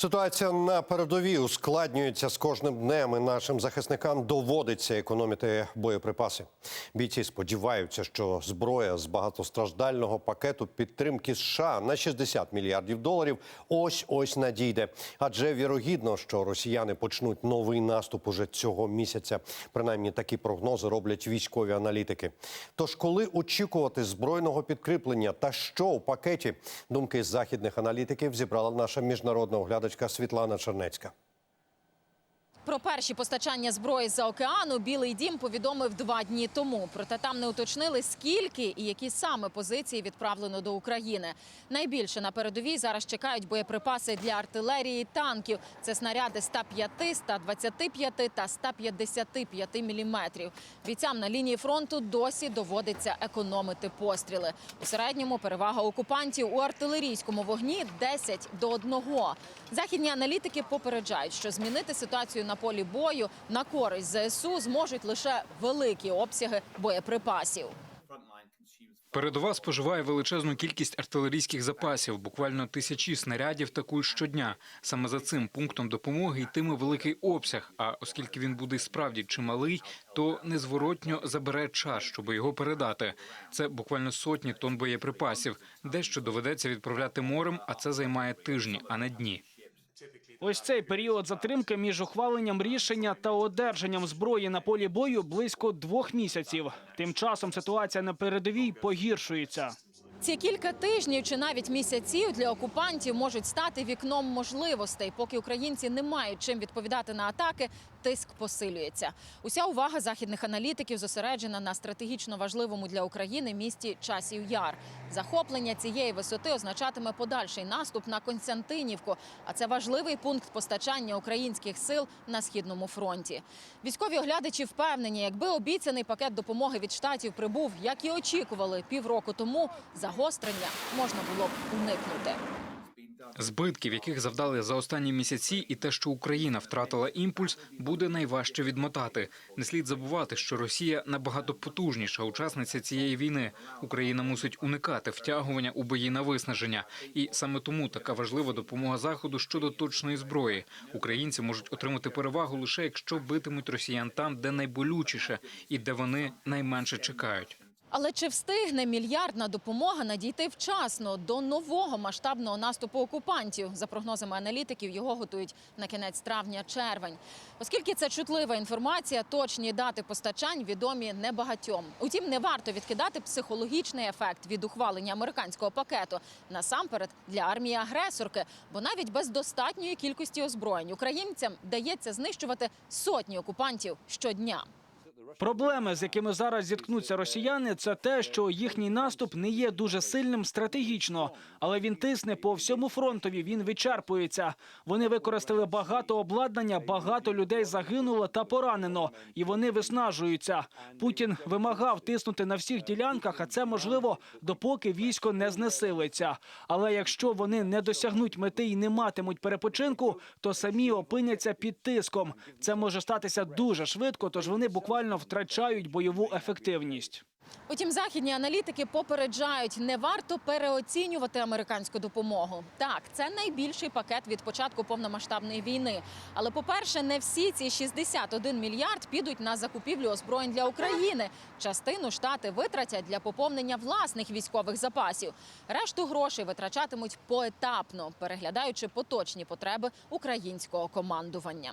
Ситуація на передовій ускладнюється з кожним днем. і Нашим захисникам доводиться економити боєприпаси. Бійці сподіваються, що зброя з багатостраждального пакету підтримки США на 60 мільярдів доларів ось ось надійде. Адже вірогідно, що росіяни почнуть новий наступ уже цього місяця. Принаймні такі прогнози роблять військові аналітики. Тож, коли очікувати збройного підкріплення та що у пакеті, думки західних аналітиків зібрала наша міжнародна оглядачка Світлана Чернецька. Про перші постачання зброї з-за океану Білий Дім повідомив два дні тому. Проте там не уточнили, скільки і які саме позиції відправлено до України. Найбільше на передовій зараз чекають боєприпаси для артилерії і танків. Це снаряди 105, 125 та 155 міліметрів. Бійцям на лінії фронту досі доводиться економити постріли. У середньому перевага окупантів у артилерійському вогні 10 до 1. Західні аналітики попереджають, що змінити ситуацію на полі бою на користь ЗСУ зможуть лише великі обсяги боєприпасів. Передова споживає величезну кількість артилерійських запасів, буквально тисячі снарядів та щодня. Саме за цим пунктом допомоги йтиме великий обсяг. А оскільки він буде справді чималий, то незворотньо забере час, щоб його передати. Це буквально сотні тонн боєприпасів. Дещо доведеться відправляти морем, а це займає тижні, а не дні. Ось цей період затримки між ухваленням рішення та одержанням зброї на полі бою близько двох місяців. Тим часом ситуація на передовій погіршується. Ці кілька тижнів чи навіть місяців для окупантів можуть стати вікном можливостей. Поки українці не мають чим відповідати на атаки, тиск посилюється. Уся увага західних аналітиків зосереджена на стратегічно важливому для України місті Часів Яр. Захоплення цієї висоти означатиме подальший наступ на Константинівку. А це важливий пункт постачання українських сил на східному фронті. Військові оглядачі впевнені, якби обіцяний пакет допомоги від штатів прибув, як і очікували півроку тому, загострення можна було б уникнути. Збитків, яких завдали за останні місяці, і те, що Україна втратила імпульс, буде найважче відмотати. Не слід забувати, що Росія набагато потужніша учасниця цієї війни. Україна мусить уникати втягування у бої на виснаження, і саме тому така важлива допомога заходу щодо точної зброї. Українці можуть отримати перевагу лише якщо битимуть росіян там, де найболючіше і де вони найменше чекають. Але чи встигне мільярдна допомога надійти вчасно до нового масштабного наступу окупантів? За прогнозами аналітиків, його готують на кінець травня-червень. Оскільки це чутлива інформація, точні дати постачань відомі небагатьом. Утім, не варто відкидати психологічний ефект від ухвалення американського пакету насамперед для армії агресорки, бо навіть без достатньої кількості озброєнь українцям дається знищувати сотні окупантів щодня. Проблеми, з якими зараз зіткнуться росіяни, це те, що їхній наступ не є дуже сильним стратегічно, але він тисне по всьому фронтові. Він вичерпується. Вони використали багато обладнання, багато людей загинуло та поранено, і вони виснажуються. Путін вимагав тиснути на всіх ділянках, а це можливо допоки військо не знесилиться. Але якщо вони не досягнуть мети і не матимуть перепочинку, то самі опиняться під тиском. Це може статися дуже швидко, тож вони буквально втрачають бойову ефективність. Утім, західні аналітики попереджають, не варто переоцінювати американську допомогу. Так, це найбільший пакет від початку повномасштабної війни. Але, по-перше, не всі ці 61 мільярд підуть на закупівлю озброєнь для України. Частину штати витратять для поповнення власних військових запасів. Решту грошей витрачатимуть поетапно, переглядаючи поточні потреби українського командування.